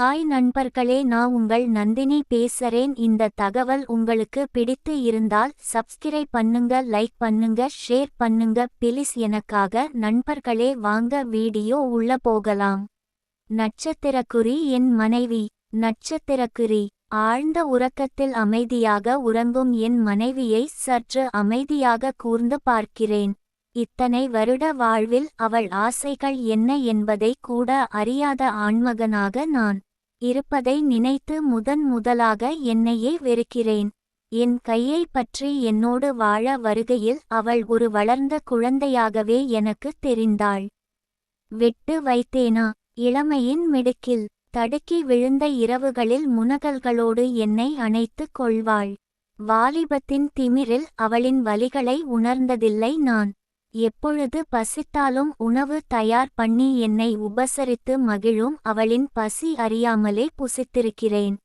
Hi நண்பர்களே நான் உங்கள் நந்தினி பேசுறேன். இந்த தகவல் உங்களுக்கு பிடித்து இருந்தால் சப்ஸ்கிரைப் பண்ணுங்க லைக் பண்ணுங்க ஷேர் பண்ணுங்க. பிலிஸ் எனக்காக நண்பர்களே வாங்க வீடியோ உள்ள போகலாம். நட்சத்திரக்குறி என் மனைவி. நட்சத்திரக்குறி. ஆழ்ந்த உறக்கத்தில் அமைதியாக உறங்கும் என் மனைவியை சற்று அமைதியாக கூர்ந்து பார்க்கிறேன். இத்தனை வருட வாழ்வில் அவள் ஆசைகள் என்ன என்பதை கூட அறியாத ஆண்மகனாக நான் இருப்பதை நினைத்து முதன் முதலாக என்னையே வெறுக்கிறேன். என் கையை பற்றி என்னோடு வாழ வருகையில் அவள் ஒரு வளர்ந்த குழந்தையாகவே எனக்குத் தெரிந்தாள். விட்டு வைத்தேனா? இளமையின் மிடுக்கில் தடுக்கி விழுந்த இரவுகளில் முனகல்களோடு என்னை அணைத்துக் கொள்வாள். வாலிபத்தின் திமிரில் அவளின் வலிகளை உணர்ந்ததில்லை நான். எப்பொழுது பசித்தாலும் உணவு தயார் பண்ணி என்னை உபசரித்து மகிழும் அவளின் பசி அறியாமலே புசித்திருக்கிறேன்.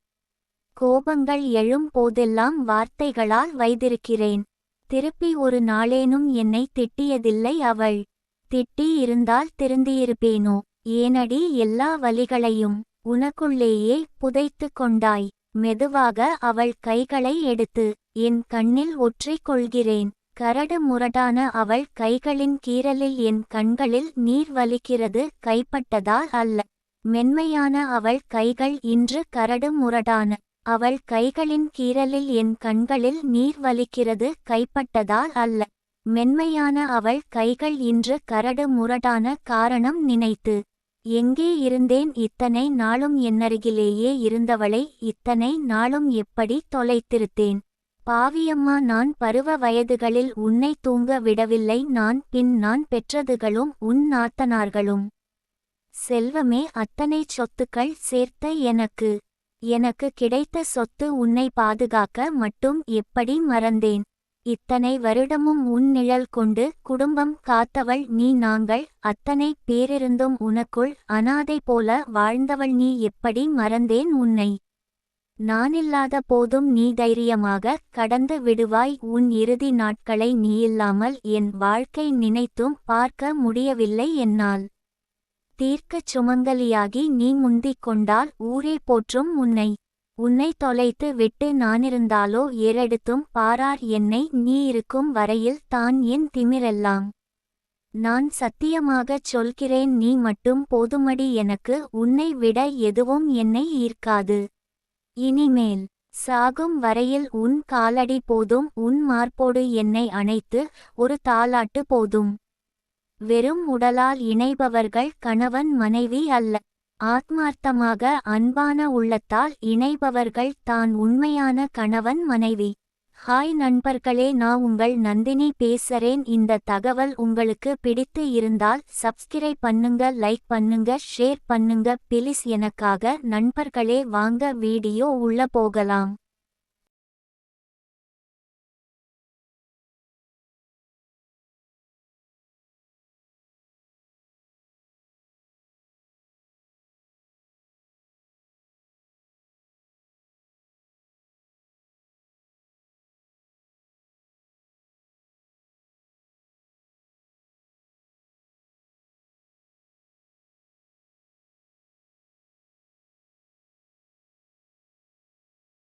கோபங்கள் எழும் போதெல்லாம் வார்த்தைகளால் வைத்திருக்கிறேன். திருப்பி ஒரு நாளேனும் என்னை திட்டியதில்லை அவள். திட்டி இருந்தால் திருந்தியிருப்பேனோ? ஏனடி எல்லா வலிகளையும் உனக்குள்ளேயே புதைத்து கொண்டாய். மெதுவாக அவள் கைகளை எடுத்து என் கண்ணில் ஒற்றிக் கொள்கிறேன். கரடு முரடான அவள் கைகளின் கீறலில் என் கண்களில் நீர் வலிக்கிறது கைப்பட்டதால் அல்ல. மென்மையான அவள் கைகள் இன்று கரடு முரடான அவள் கைகளின் கீறலில் என் கண்களில் நீர் வலிக்கிறது கைப்பட்டதால் அல்ல. மென்மையான அவள் கைகள் இன்று கரடு முரடான காரணம் நினைத்து எங்கே இருந்தேன்? இத்தனை நாளும் என்னருகிலேயே இருந்தவளை இத்தனை நாளும் எப்படி தொலைத்திருத்தேன்? பாவியம்மா நான் பருவ வயதுகளில் உன்னை தூங்க விடவில்லை. நான் பின் நான் பெற்றதுகளும் உன் நாத்தனார்களும். செல்வமே அத்தனை சொத்துக்கள் சேர்த்த எனக்கு. எனக்கு கிடைத்த சொத்து உன்னை பாதுகாக்க மட்டும் எப்படி மறந்தேன்? இத்தனை வருடமும் உன் நிழல் கொண்டு குடும்பம் காத்தவள் நீ நாங்கள். அத்தனை பேரிருந்தும் உனக்குள் அனாதை போல வாழ்ந்தவள் நீ எப்படி மறந்தேன் உன்னை? நானில்லாத போதும் நீ தைரியமாக கடந்து விடுவாய். உன் இறுதி நாட்களை நீயில்லாமல் என் வாழ்க்கை நினைத்தும் பார்க்க முடியவில்லை என்னால். தீர்க்கச் சுமங்கலியாகி நீ முந்திக் கொண்டால் ஊரே போற்றும் உன்னை. உன்னை தொலைத்து விட்டு நானிருந்தாலோ ஏறெடுத்தும் பாரார் என்னை. நீ இருக்கும் வரையில் தான் என் திமிரெல்லாம். நான் சத்தியமாகச் சொல்கிறேன் நீ மட்டும் போதுமடி எனக்கு உன்னை விட எதுவும் என்னை ஈர்க்காது. இனிமேல் சாகும் வரையில் உன் காலடி போதும் உன் மார்போடு என்னை அணைத்து ஒரு தாலாட்டு போதும். வெறும் உடலால் இணைபவர்கள் கணவன் மனைவி அல்ல. ஆத்மார்த்தமாக அன்பான உள்ளத்தால் இணைபவர்கள் தான் உண்மையான கணவன் மனைவி. ஹாய் நண்பர்களே நான் உங்கள் நந்தினி பேசுறேன். இந்த தகவல் உங்களுக்கு பிடித்து இருந்தால் சப்ஸ்கிரைப் பண்ணுங்க லைக் பண்ணுங்க ஷேர் பண்ணுங்க. பிலிஸ் எனக்காக நண்பர்களே வாங்க வீடியோ உள்ள போகலாம்.